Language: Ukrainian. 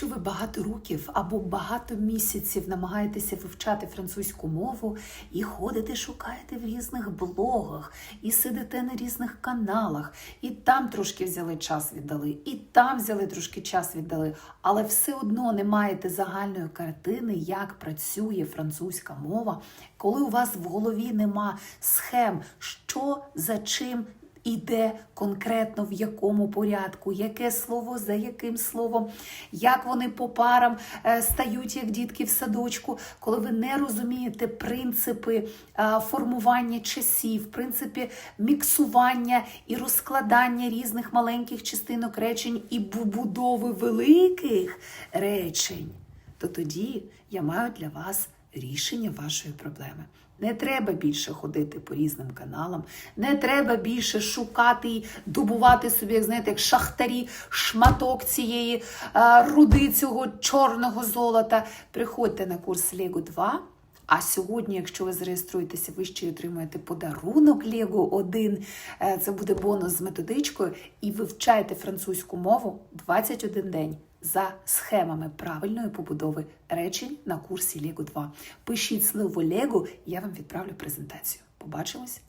Якщо ви багато років або багато місяців намагаєтеся вивчати французьку мову і ходите, шукаєте в різних блогах, і сидите на різних каналах, і там трошки взяли час віддали, і там взяли трошки час віддали, але все одно не маєте загальної картини, як працює французька мова, коли у вас в голові нема схем, що за чим іде конкретно в якому порядку, яке слово за яким словом, як вони по парам е, стають як дітки в садочку, коли ви не розумієте принципи е, формування часів, принципи міксування і розкладання різних маленьких частинок речень і побудови великих речень, то тоді я маю для вас рішення вашої проблеми. Не треба більше ходити по різним каналам, не треба більше шукати і добувати собі, як знаєте, як шахтарі, шматок цієї е, руди, цього чорного золота. Приходьте на курс Лего 2. А сьогодні, якщо ви зареєструєтеся, ви ще й отримаєте подарунок Лего 1. Е, Це буде бонус з методичкою. І вивчайте французьку мову 21 день за схемами правильної побудови речень на курсі Лего 2. Пишіть слово Лего, я вам відправлю презентацію. Побачимось!